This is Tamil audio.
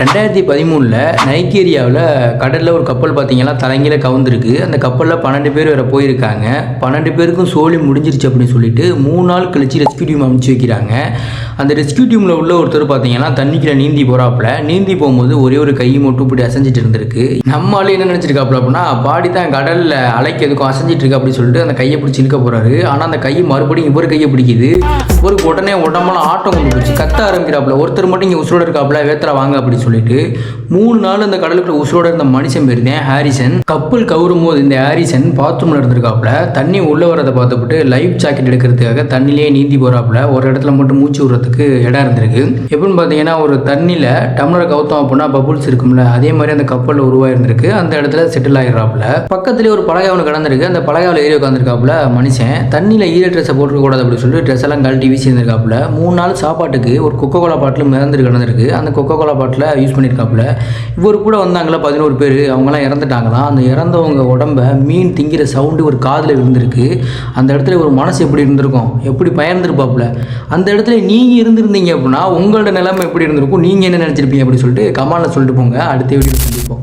ரெண்டாயிரத்தி பதிமூணில் நைக்கீரியாவில் கடலில் ஒரு கப்பல் பார்த்தீங்கன்னா தலைங்கில கவுந்திருக்கு. அந்த கப்பலில் பன்னெண்டு பேர் வேறு போயிருக்காங்க. பன்னெண்டு பேருக்கும் சோழி முடிஞ்சிருச்சு அப்படின்னு சொல்லிட்டு மூணு நாள் கழிச்சு ரெஸ்கியூ டீம் அனுப்பிச்சு வைக்கிறாங்க. அந்த ரெஸ்கியூ டீமில் உள்ள ஒருத்தர் பார்த்தீங்கன்னா தண்ணிக்குள்ள நீந்தி போகிறாப்புல நீந்தி போகும்போது ஒரே ஒரு கை மட்டும் இப்படி அசைஞ்சிட்டு இருந்திருக்கு. நம்ம ஆள் என்ன நினச்சிருக்காப்புல அப்படின்னா பாடி தான் கடலில் அலைக்கு எதுக்கும் அசைஞ்சிட்டு இருக்கு அப்படின்னு சொல்லிட்டு அந்த கையை பிடிச்சி இழுக்க போகிறாரு ஆனால் அந்த கை மறுபடியும் இவர் கையை பிடிக்குது. ஒரு உடனே உடம்பெல்லாம் ஆட்டம் கொண்டு போச்சு கத்த ஆரம்பிக்கிறாப்புல. ஒருத்தர் மட்டும் இங்கே உசுரோட இருக்காப்புல. வேத்தரை வாங்க அப்படின்னு சொல்லிட்டு மூணு நாள் அந்த கடலுக்குள்ள உசுரோட இருந்த மனுஷன் போயிருந்தேன் ஹாரிசன். கப்பல் கவுரும் போது இந்த ஹாரிசன் பாத்ரூம்ல இருந்திருக்காப்புல. தண்ணி உள்ள வரதை பார்த்துப்பட்டு லைஃப் ஜாக்கெட் எடுக்கிறதுக்காக தண்ணிலேயே நீந்தி போறாப்புல. ஒரு இடத்துல மட்டும் மூச்சு விடுறதுக்கு இடம் இருந்திருக்கு. எப்படின்னு பார்த்தீங்கன்னா ஒரு தண்ணியில் டம்ளர் கவுத்தோம் அப்படின்னா பபுள்ஸ் இருக்கும்ல. அதே மாதிரி அந்த கப்பலில் உருவாயிருந்திருக்கு. அந்த இடத்துல செட்டில் ஆயிடுறாப்புல. பக்கத்துலேயே ஒரு பலகை ஒன்று கடந்திருக்கு. அந்த பலகாவில் ஏறி உட்காந்துருக்காப்புல மனுஷன். தண்ணியில் ஈர ட்ரெஸ்ஸை போட்டுக்க கூடாது அப்படின்னு சொல்லிட்டு ட்ரெஸ் எல்லாம் கழட்டி வீசி இருந்திருக்காப்புல மூணு நாள் சாப்பாட்டுக்கு ஒரு கொக்கோ கோலா பாட்டில் மிதந்துட்டு கிடந்திருக்கு. அந்த கொக்கோ கோலா பாட்டில் யூஸ் பண்ணியிருக்காப்புல இவர் கூட வந்தாங்களா பதினோரு பேர். அவங்களாம் இறந்துட்டாங்களாம். அந்த இறந்தவங்க உடம்ப மீன் திங்கிற சவுண்டு ஒரு காதில் இருந்திருக்கு அந்த இடத்துல ஒரு மனசு எப்படி இருந்திருக்கும்? எப்படி பயந்துருப்பாப்புல? அந்த இடத்துல நீங்கள் இருந்திருந்தீங்க அப்படின்னா உங்களோட நிலைமை எப்படி இருந்திருக்கும்? நீங்கள் என்ன நினச்சிருப்பீங்க அப்படின்னு சொல்லிட்டு கமாலில் சொல்லிட்டு போங்க. அடுத்த வீடியோ சந்திப்போம்.